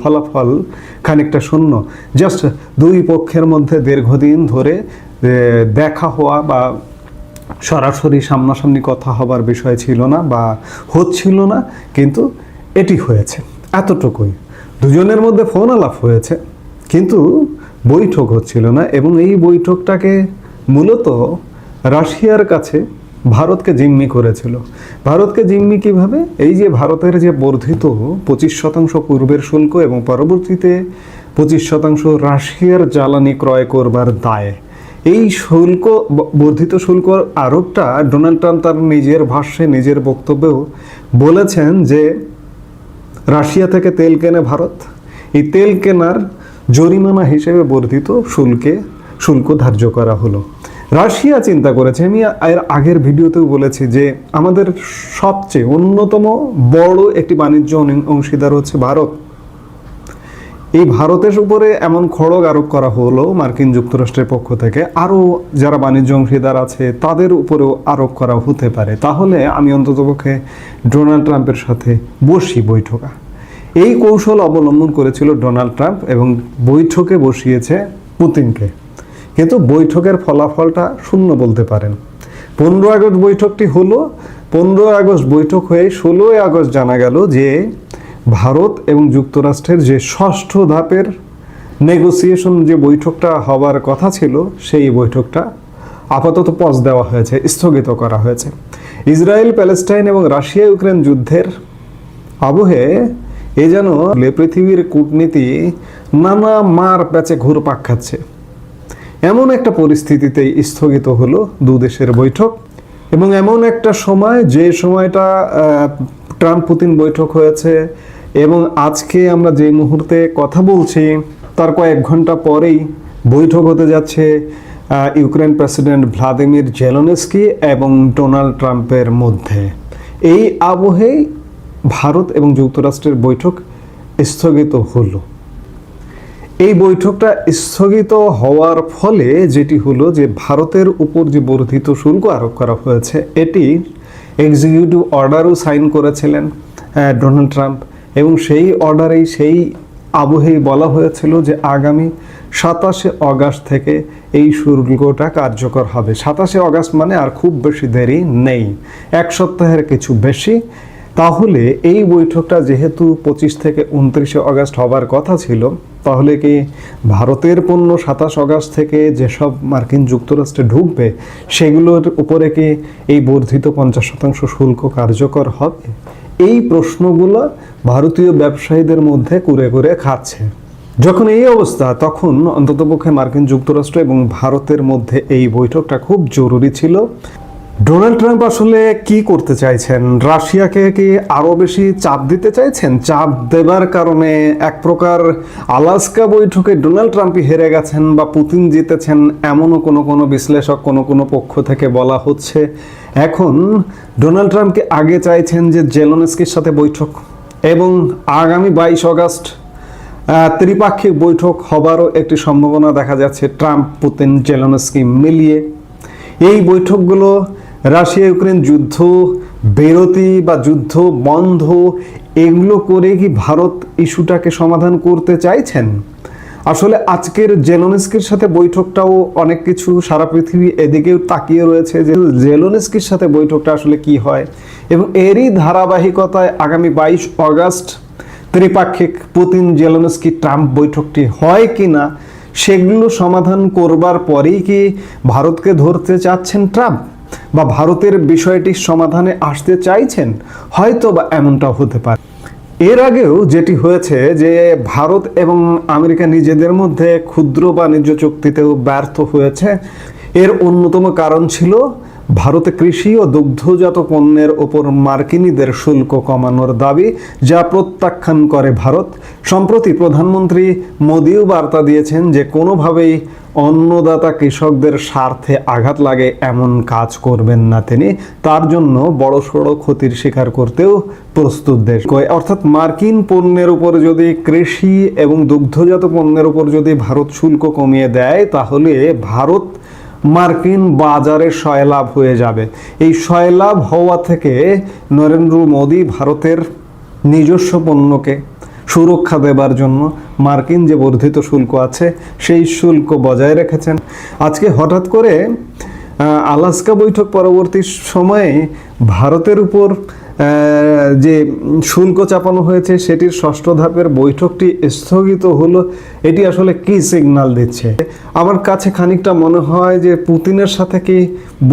ফলাফল খানিকটা শূন্য। জাস্ট দুই পক্ষের মধ্যে দীর্ঘদিন ধরে দেখা হওয়া বা সরাসরি সামনাসামনি কথা হবার বিষয় ছিল না বা হচ্ছিল না, কিন্তু এটি হয়েছে। এতটুকুই। দুজনের মধ্যে ফোন আলাপ হয়েছে, কিন্তু বৈঠক হচ্ছিল না এবং এই বৈঠকটাকে মূলত রাশিয়ার কাছে ভারতকে জিম্মি করেছিল। ভারতকে জিম্মি কীভাবে? এই যে ভারতের যে বর্ধিত পঁচিশ শতাংশ পূর্বের শুল্ক এবং পরবর্তীতে পঁচিশ শতাংশ রাশিয়ার জ্বালানি ক্রয় করবার দায়। এই শুল্ক, বর্ধিত শুল্ক আরোপটা ডোনাল্ড ট্রাম্প তার নিজের ভাষ্যে, নিজের বক্তব্যেও বলেছেন যে রাশিয়া থেকে তেল কেনে ভারত। এই তেল কেনার জরিমানা হিসেবে বর্ধিত শুল্কে, শুল্ক ধার্য করা হলো। রাশিয়া চিন্তা করেছে। আমি এর আগের ভিডিওতেও বলেছি যে আমাদের সবচেয়ে অন্যতম বড় একটি বাণিজ্য অংশীদার হচ্ছে ভারত। এই ভারতের উপরে এমন খড়গ আরোপ করা হলো মার্কিন যুক্তরাষ্ট্রের পক্ষ থেকে। আরও যারা বাণিজ্য অংশীদার আছে, তাদের উপরেও আরোপ করা হতে পারে। তাহলে আমি অন্ততপক্ষে ডোনাল্ড ট্রাম্পের সাথে বসি বৈঠকা। এই কৌশল অবলম্বন করেছিল ডোনাল্ড ট্রাম্প এবং বৈঠকে বসিয়েছে পুতিনকে। কিন্তু বৈঠকের ফলাফলটা শূন্য বলতে পারেন। পনেরো আগস্ট বৈঠকটি হলো, পনেরো আগস্ট বৈঠক হয়ে ষোলোই আগস্ট জানা গেল যে ভারত এবং যুক্তরাষ্ট্রের যে ষষ্ঠ ধাপের নেগোসিয়েশন যে বৈঠকটা হবার কথা ছিল, সেই বৈঠকটা আপাতত পজ দেওয়া হয়েছে, স্থগিত করা হয়েছে। ইসরায়েল, প্যালেস্টাইন এবং রাশিয়া ইউক্রেন যুদ্ধের আবহে এ যেন পৃথিবীর কূটনীতি নানা মার প্যাচে ঘুরপাক খাচ্ছে। এমন একটা পরিস্থিতিতে স্থগিত হলো দু দেশের বৈঠক এবং এমন একটা সময় যে সময়টা ট্রাম্প পুতিন বৈঠক হয়েছে এবং আজকে আমরা যে মুহূর্তে কথা বলছি, তার কয়েক ঘণ্টা পরেই বৈঠক হতে যাচ্ছে ইউক্রেন প্রেসিডেন্ট ভ্লাদিমির জেলনেস্কি এবং ডোনাল্ড ট্রাম্পের মধ্যে। এই আবহেই ভারত এবং যুক্তরাষ্ট্রের বৈঠক স্থগিত হলো। এই বৈঠকটা স্থগিত হওয়ার ফলে যেটি হলো যে ভারতের উপর যে বর্ধিত শুল্ক আরোপ করা হয়েছে, এটি এক্সিকিউটিভ অর্ডারও সাইন করেছিলেন ডোনাল্ড ট্রাম্প। এবং সেই অর্ডারেই সেই আবহেই বলা হয়েছিল যে আগামী সাতাশে অগাস্ট থেকে এই শুল্কটা কার্যকর হবে। সাতাশে অগাস্ট মানে আর খুব বেশি দেরি নেই, এক সপ্তাহের কিছু বেশি। তাহলে এই বৈঠকটা যেহেতু পঁচিশ থেকে উনত্রিশে অগাস্ট হবার কথা ছিল তাহলে কি ভারতের পণ্য সাতাশ অগাস্ট থেকে যেসব মার্কিন যুক্তরাষ্ট্রে ঢুকবে, সেগুলোর উপরে কি এই বর্ধিত পঞ্চাশ শতাংশ শুল্ক কার্যকর হবে? এই প্রশ্নগুলো ভারতীয় ব্যবসায়ীদের মধ্যে কুরে কুরে খাচ্ছে। যখন এই অবস্থা, তখন অন্ততপক্ষে মার্কিন যুক্তরাষ্ট্র এবং ভারতের মধ্যে এই বৈঠকটা খুব জরুরি ছিল। ডোনাল্ড ট্রাম্প আসলে কি করতে চাইছেন? রাশিয়াকে কি আরও বেশি চাপ দিতে চাইছেন? চাপ দেবার কারণে এক প্রকার আলাস্কা বৈঠকে ডোনাল্ড ট্রাম্পই হেরে গেছেন বা পুতিন জিতেছেন এমনও কোনো কোনো বিশ্লেষক, কোনো কোনো পক্ষ থেকে বলা হচ্ছে। এখন ডোনাল্ড ট্রাম্পকে আগে চাইছেন যে জেলনেস্কির সাথে বৈঠক এবং আগামী বাইশ অগাস্ট ত্রিপাক্ষিক বৈঠক হবারও একটি সম্ভাবনা দেখা যাচ্ছে ট্রাম্প, পুতিন, জেলনস্কি মিলিয়ে। এই বৈঠকগুলো রাশিয়া ইউক্রেন যুদ্ধ, বিরতি বা যুদ্ধ বন্ধ, এগুলো করে কি ভারত ইস্যুটাকে সমাধান করতে চাইছেন? আসলে আজকের জেলোনেস্কির সাথে বৈঠকটাও অনেক কিছু সারা পৃথিবী এদিকেও তাকিয়ে রয়েছে যে জেলোনেস্কির সাথে বৈঠকটা আসলে কি হয় এবং এরই ধারাবাহিকতায় আগামী বাইশ অগাস্ট ত্রিপাক্ষিক পুতিন জেলনস্কি ট্রাম্প বৈঠকটি হয় কি না সেগুলো সমাধান করবার পরেই কি ভারতকে ধরতে চাচ্ছেন ট্রাম্প? বা ভারতের বিষয়টির সমাধানে আসতে চাইছেন? হয়তো বা এমনটাও হতে পারে। এর আগেও যেটি হয়েছে যে ভারত এবং আমেরিকা নিজেদের মধ্যে ক্ষুদ্র বাণিজ্য চুক্তিতেও ব্যর্থ হয়েছে। এর অন্যতম কারণ ছিল ভারতে কৃষি ও দুগ্ধজাত পণ্যের ওপর মার্কিনীদের শুল্ক কমানোর দাবি যা প্রত্যাখ্যান করে ভারত। সম্প্রতি প্রধানমন্ত্রী মোদিও বার্তা দিয়েছেন যে কোনোভাবেই অন্নদাতা কৃষকদের স্বার্থে আঘাত লাগে এমন কাজ করবেন না তিনি। তার জন্য বড়সড় ক্ষতির স্বীকার করতেও প্রস্তুত দেশ। অর্থাৎ মার্কিন পণ্যের উপর যদি কৃষি এবং দুগ্ধজাত পণ্যের উপর যদি ভারত শুল্ক কমিয়ে দেয়, তাহলে ভারত মার্কিন বাজারে সয়লাভ হয়ে যাবে। এই সয়লাভ হওয়া থেকে নরেন্দ্র মোদী ভারতের নিজস্ব পণ্যকে সুরক্ষা দেবার জন্য মার্কিন যে বর্ধিত শুল্ক আছে, সেই শুল্ক বজায় রেখেছেন। আজকে হঠাৎ করে আলাস্কা বৈঠক পরবর্তী সময়ে ভারতের উপর যে শুল্ক চাপানো হয়েছে, সেটির ষষ্ঠ ধাপের বৈঠকটি স্থগিত হলো। এটি আসলে কি সিগন্যাল দিচ্ছে? আমার কাছে খানিকটা মনে হয় যে পুতিনের সাথে কি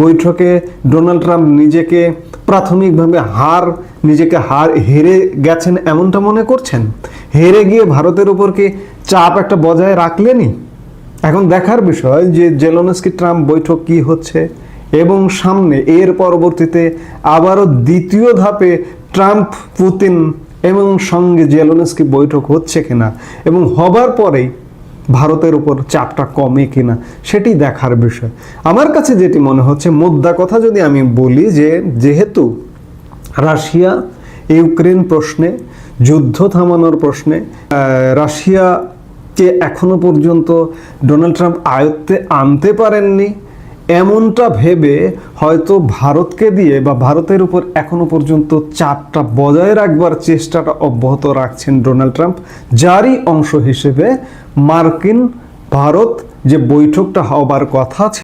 বৈঠকে ডোনাল্ড ট্রাম্প নিজেকে প্রাথমিকভাবে হার, নিজেকে হার হেরে গেছেন এমনটা মনে করছেন? হেরে গিয়ে ভারতের উপর কি চাপ একটা বজায় রাখলেনই? এখন দেখার বিষয় যে জেলনস্কি ট্রাম্প বৈঠক কি হচ্ছে? এবং সামনে এর পরবর্তীতে আবারও দ্বিতীয় ধাপে ট্রাম্প পুতিন এবং সঙ্গে জেলনস্কি বৈঠক হচ্ছে কিনা এবং হবার পরেই ভারতের উপর চাপটা কমে কিনা সেটি দেখার বিষয়। আমার কাছে যেটি মনে হচ্ছে মুদ্রা কথা যদি আমি বলি যে যেহেতু রাশিয়া ইউক্রেন প্রশ্নে যুদ্ধ থামানোর প্রশ্নে আহ, রাশিয়াকে এখনও পর্যন্ত ডোনাল্ড ট্রাম্প আয়ত্তে আনতে পারেননি এমনটা ভেবে হয়তো ভারতকে দিয়ে বা ভারতের উপর এখনও পর্যন্ত চাপটা বজায় রাখবার চেষ্টাটা অব্যাহত রাখছেন ডোনাল্ড ট্রাম্প। যারই অংশ হিসেবে মার্কিন ভারত যে বৈঠকটা হবার কথা